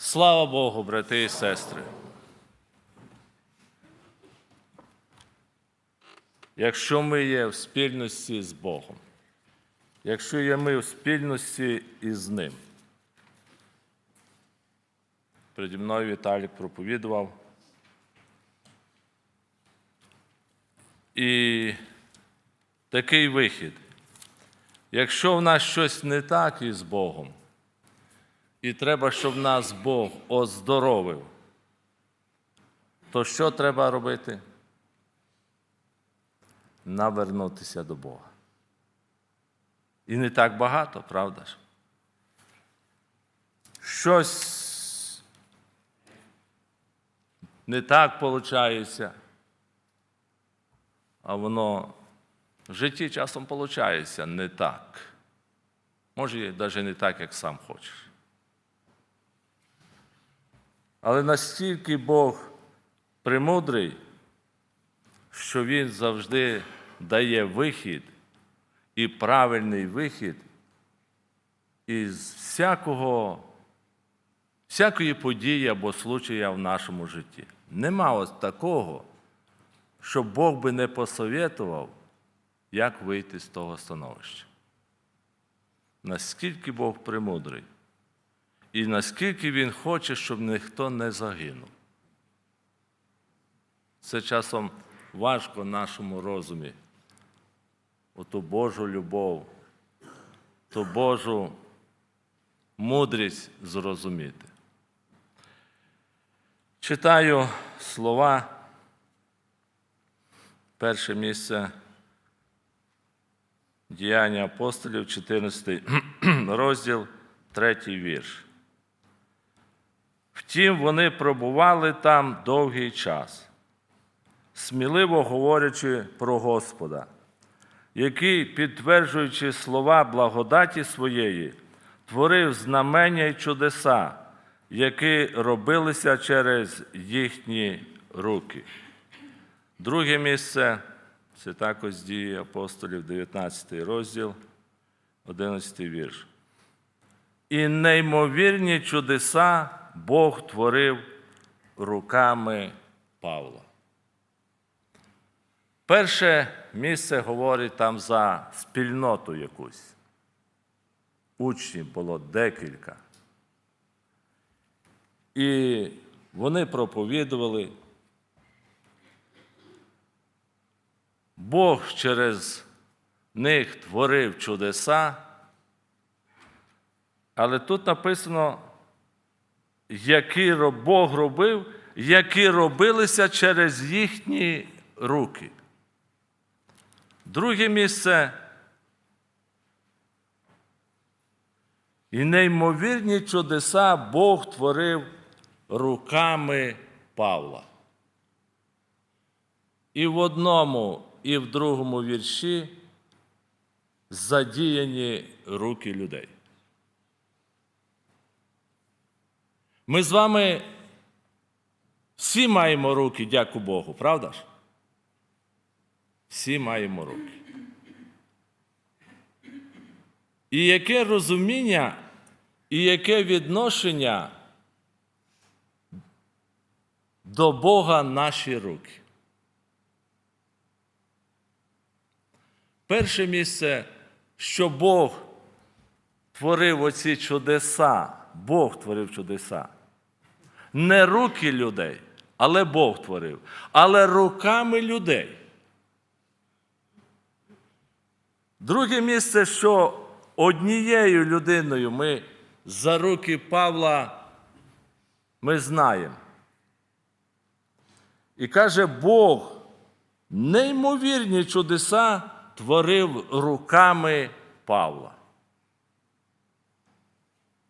Слава Богу, брати і сестри. Якщо ми є в спільності з Богом, якщо є ми в спільності із Ним. Переді мною Віталік проповідував. І такий вихід. Якщо в нас щось не так із Богом, і треба, щоб нас Бог оздоровив, то що треба робити? Навернутися до Бога. І не так багато, правда ж? Щось не так виходить, а воно в житті часом виходить не так. Може, навіть не так, як сам хочеш. Але настільки Бог премудрий, що Він завжди дає вихід і правильний вихід із всякого, всякої події або случая в нашому житті. Нема ось такого, щоб Бог би не посоветував, як вийти з того становища. Наскільки Бог премудрий, і наскільки Він хоче, щоб ніхто не загинув. Це часом важко нашому розумі. Оту Божу любов, ту Божу мудрість зрозуміти. Читаю слова, перше місце Діяння апостолів, 14 розділ, 3 вірш. Втім, вони пробували там довгий час, сміливо говорячи про Господа, який, підтверджуючи слова благодаті своєї, творив знамення й чудеса, які робилися через їхні руки. Друге місце це також дії апостолів, 19 розділ, 11 вірш. І неймовірні чудеса Бог творив руками Павла. Перше місце говорить там за спільноту якусь. Учнів було декілька. І вони проповідували. Бог через них творив чудеса, але тут написано, які Бог робив, які робилися через їхні руки. Друге місце. І неймовірні чудеса Бог творив руками Павла. І в одному, і в другому вірші задіяні руки людей. Ми з вами всі маємо руки, дякую Богу, правда ж? Всі маємо руки. І яке розуміння, і яке відношення до Бога наші руки? Перше місце, що Бог творив оці чудеса, Бог творив чудеса. Не руки людей, але Бог творив, але руками людей. Друге місце, що однією людиною ми за руки Павла ми знаємо. І каже Бог, неймовірні чудеса творив руками Павла.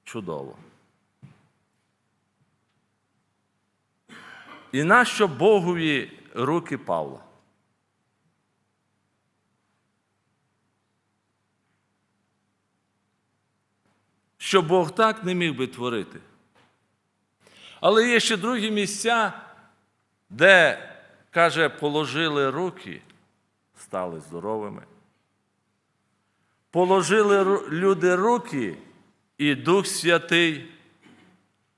Чудово. І нащо Богові руки Павла? Що Бог так не міг би творити. Але є ще другі місця, де, каже, положили руки, стали здоровими. Положили люди руки, і Дух Святий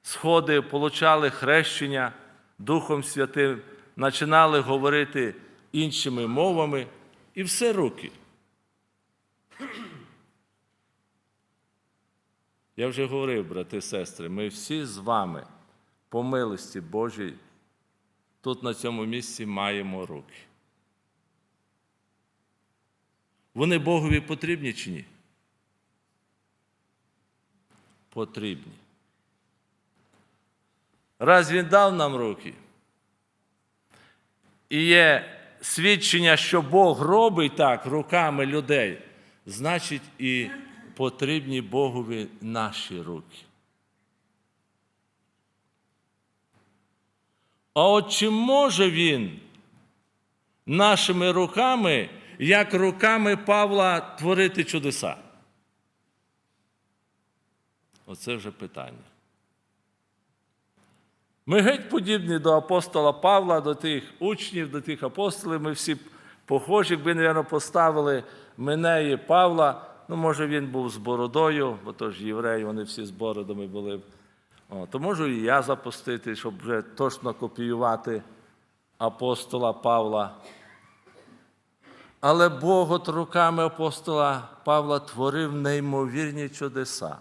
сходи, получали хрещення Духом Святим, починали говорити іншими мовами, і все руки. Я вже говорив, брати і сестри, ми всі з вами по милості Божій тут на цьому місці маємо руки. Вони Богові потрібні чи ні? Потрібні. Раз Він дав нам руки, і є свідчення, що Бог робить так руками людей, значить і потрібні Богові наші руки. А от чи може він нашими руками, як руками Павла, творити чудеса? Оце вже питання. Ми геть подібні до апостола Павла, до тих учнів, до тих апостолів. Ми всі похожі, якби, мабуть, поставили мене і Павла. Ну, може, він був з бородою, бо то ж євреї, вони всі з бородами були. О, то можу і я запустити, щоб вже точно копіювати апостола Павла. Але Бог от руками апостола Павла творив неймовірні чудеса.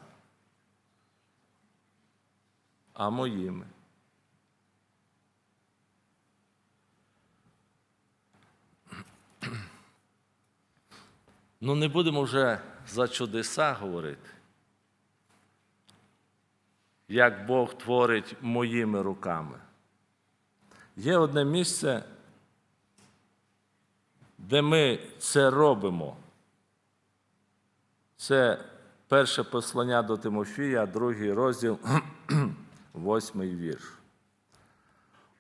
А моїми. Ну, не будемо вже за чудеса говорити. Як Бог творить моїми руками. Є одне місце, де ми це робимо. Це перше послання до Тимофія, другий розділ, восьмий вірш.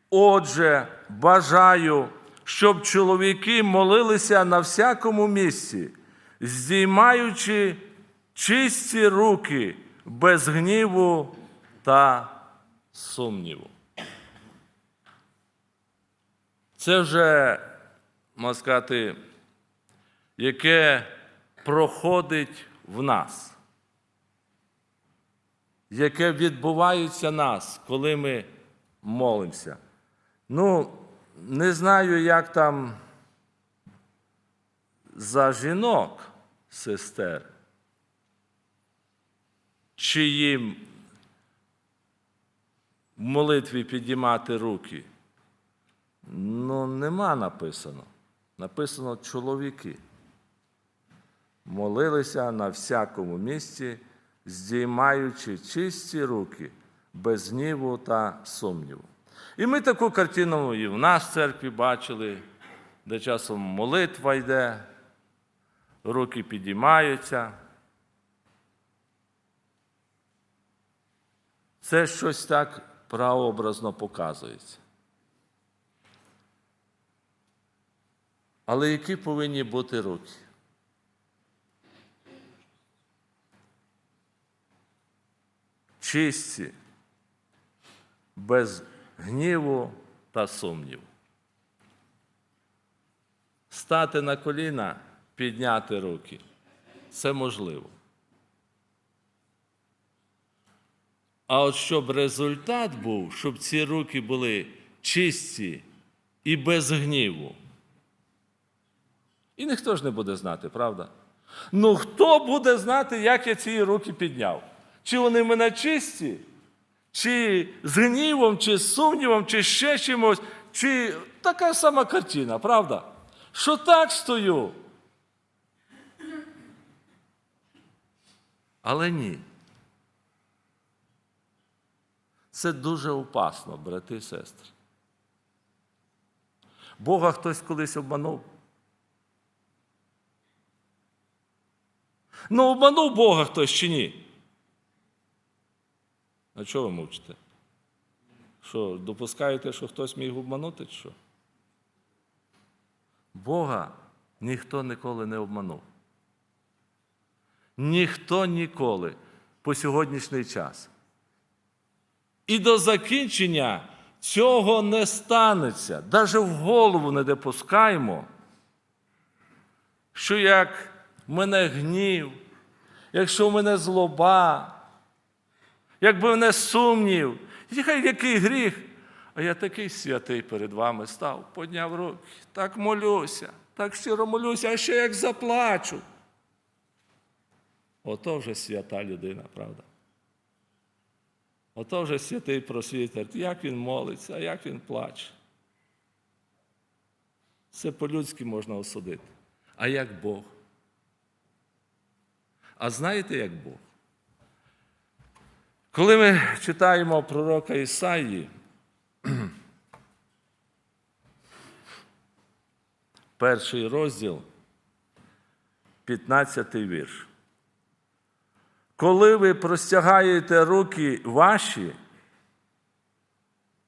Отже, бажаю, щоб чоловіки молилися на всякому місці, здіймаючи чисті руки без гніву та сумніву. Це вже, можна сказати, яке проходить в нас, яке відбувається нас, коли ми молимося. Ну, не знаю, як там за жінок, сестер, чи їм в молитві підіймати руки. Ну, нема написано. Написано чоловіки. Молилися на всякому місці, здіймаючи чисті руки, без гніву та сумніву. І ми таку картину і в нас в церкві бачили, де часом молитва йде, руки підіймаються. Це щось так прообразно показується. Але які повинні бути руки? Чисті, без гніву та сумніву. Стати на коліна, підняти руки це можливо. А от щоб результат був, щоб ці руки були чисті і без гніву. І ніхто ж не буде знати, правда? Ну хто буде знати, як я ці руки підняв? Чи вони в мене чисті, чи з гнівом, чи з сумнівом, чи ще чимось, чи така сама картина, правда? Що так стою? Але ні. Це дуже опасно, брати і сестри. Бога хтось колись обманув. Ну, обманув Бога хтось чи ні? А чого ви мовчите? Що, допускаєте, що хтось міг обманути, чи що? Бога ніхто ніколи не обманув. Ніхто ніколи по сьогоднішній час. І до закінчення цього не станеться. Навіть в голову не допускаємо, що як в мене гнів, якщо в мене злоба, якби мене сумнів, яка- який гріх. А я такий святий перед вами став, подняв руки, так молюся, так щиро молюся, а ще як заплачу. Ото вже свята людина, правда? Ото вже святий просвітер, як він молиться, як він плаче. Це по-людськи можна осудити. А як Бог? А знаєте, як Бог? Коли ми читаємо пророка Ісаї, перший розділ, 15 вірш. Коли ви простягаєте руки ваші,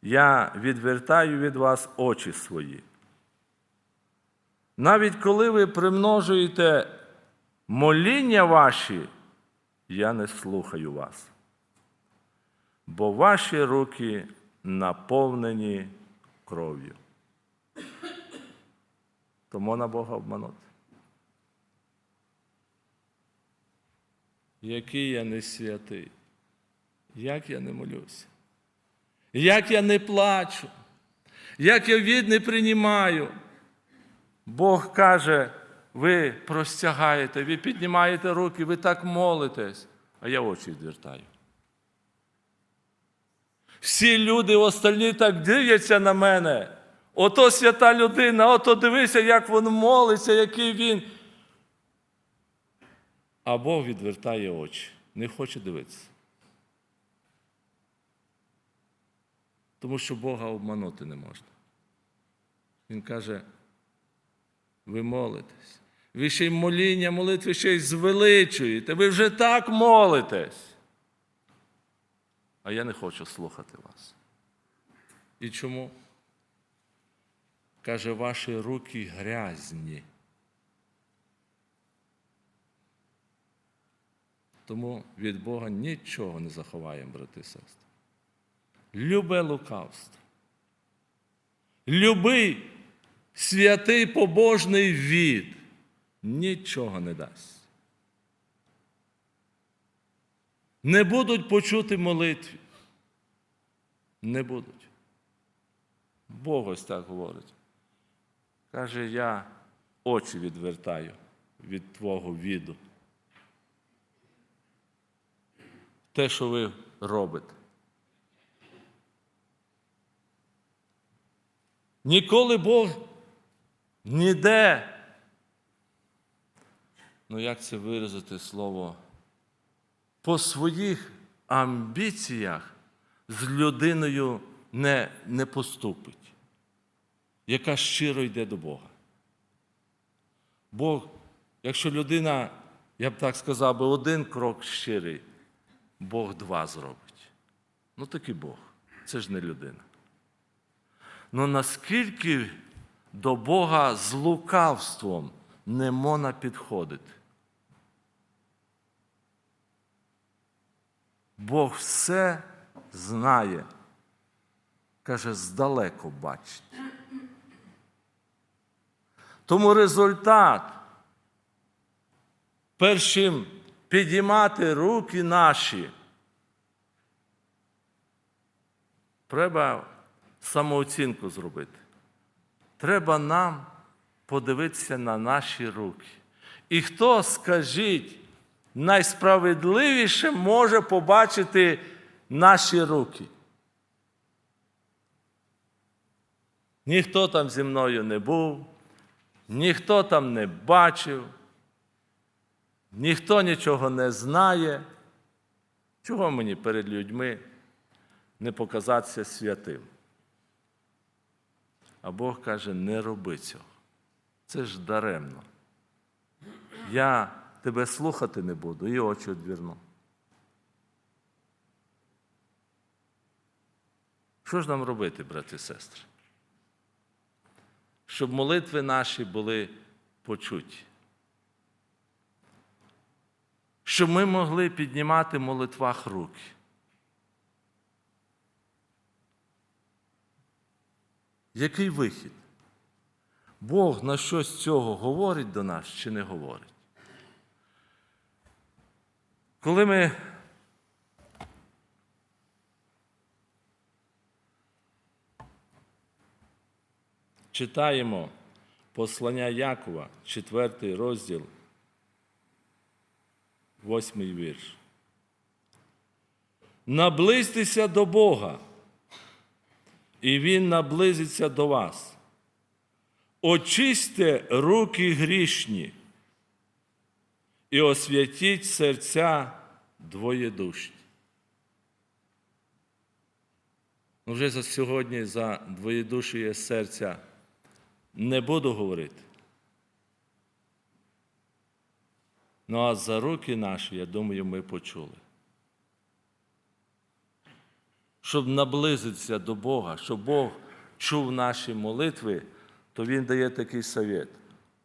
я відвертаю від вас очі свої. Навіть коли ви примножуєте моління ваші, я не слухаю вас, бо ваші руки наповнені кров'ю. То можна Бога обманути. Який я не святий, як я не молюся, як я не плачу, як я від не приймаю. Бог каже, ви простягаєте, ви піднімаєте руки, ви так молитесь, а я очі відвертаю. Всі люди остальні так дивляться на мене. Ото свята людина, ото дивися, як він молиться, який він. А Бог відвертає очі, не хоче дивитися. Тому що Бога обманути не можна. Він каже, ви молитесь. Ви ще й моління, молитви ще й звеличуєте. Ви вже так молитесь. А я не хочу слухати вас. І чому? Каже, ваші руки грязні. Тому від Бога нічого не заховаємо, брати і сестри. Любе лукавство. Любий святий побожний від нічого не дасть. Не будуть почути молитві. Не будуть. Бог ось так говорить. Каже, я очі відвертаю від твого віду. Те, що ви робите. Ніколи Бог ніде. Ну, як це виразити слово? По своїх амбіціях з людиною не, не поступить, яка щиро йде до Бога. Бог, якщо людина, я б так сказав, би один крок щирий, Бог два зробить. Ну такий Бог. Це ж не людина. Ну наскільки до Бога з лукавством не можна підходити? Бог все знає, каже, здалеку бачить. Тому результат, першим підіймати руки наші, треба самооцінку зробити. Треба нам подивитися на наші руки. І хто, скажіть, найсправедливіше може побачити наші руки? Ніхто там зі мною не був, ніхто там не бачив, ніхто нічого не знає. Чого мені перед людьми не показатися святим? А Бог каже, не роби цього. Це ж даремно. Я тебе слухати не буду і очі відвірну. Що ж нам робити, брати і сестри? Щоб молитви наші були почуті щоб ми могли піднімати в молитвах руки. Який вихід? Бог на щось цього говорить до нас чи не говорить? Коли ми читаємо послання Якова, 4 розділ. 8 вірш. Наблизьтеся до Бога, і Він наблизиться до вас. Очисьте руки грішні і освятіть серця двоєдушні. Вже за сьогодні за двоєдушіє серця не буду говорити. Ну а за руки наші, я думаю, ми почули. Щоб наблизитися до Бога, щоб Бог чув наші молитви, то Він дає такий совет.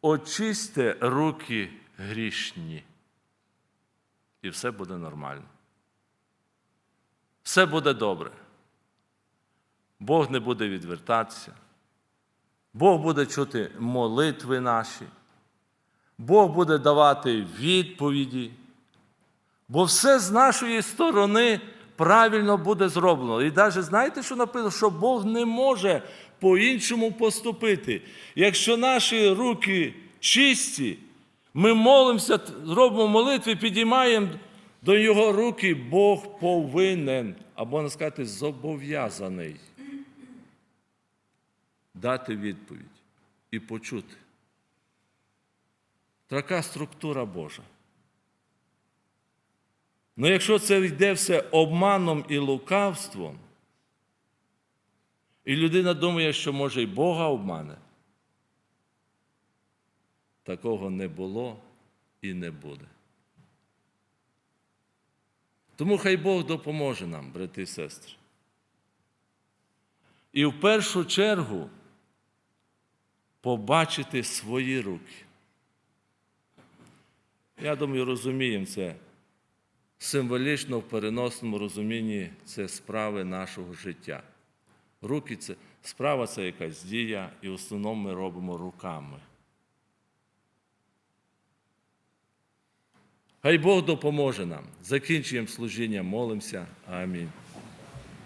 Очисьте руки грішні. І все буде нормально. Все буде добре. Бог не буде відвертатися. Бог буде чути молитви наші. Бог буде давати відповіді. Бо все з нашої сторони правильно буде зроблено. І навіть знаєте, що написано, що Бог не може по-іншому поступити. Якщо наші руки чисті, ми молимося, робимо молитви, підіймаємо до Його руки, Бог повинен, або не сказати, зобов'язаний дати відповідь і почути. Така структура Божа. Ну якщо це йде все обманом і лукавством, і людина думає, що може й Бога обмане, такого не було і не буде. Тому хай Бог допоможе нам, брати і сестри. І в першу чергу побачити свої руки. Я думаю, розуміємо це символічно в переносному розумінні це справи нашого життя. Руки це справа це якась дія, і в основному ми робимо руками. Хай Бог допоможе нам. Закінчуємо служіння, молимося. Амінь.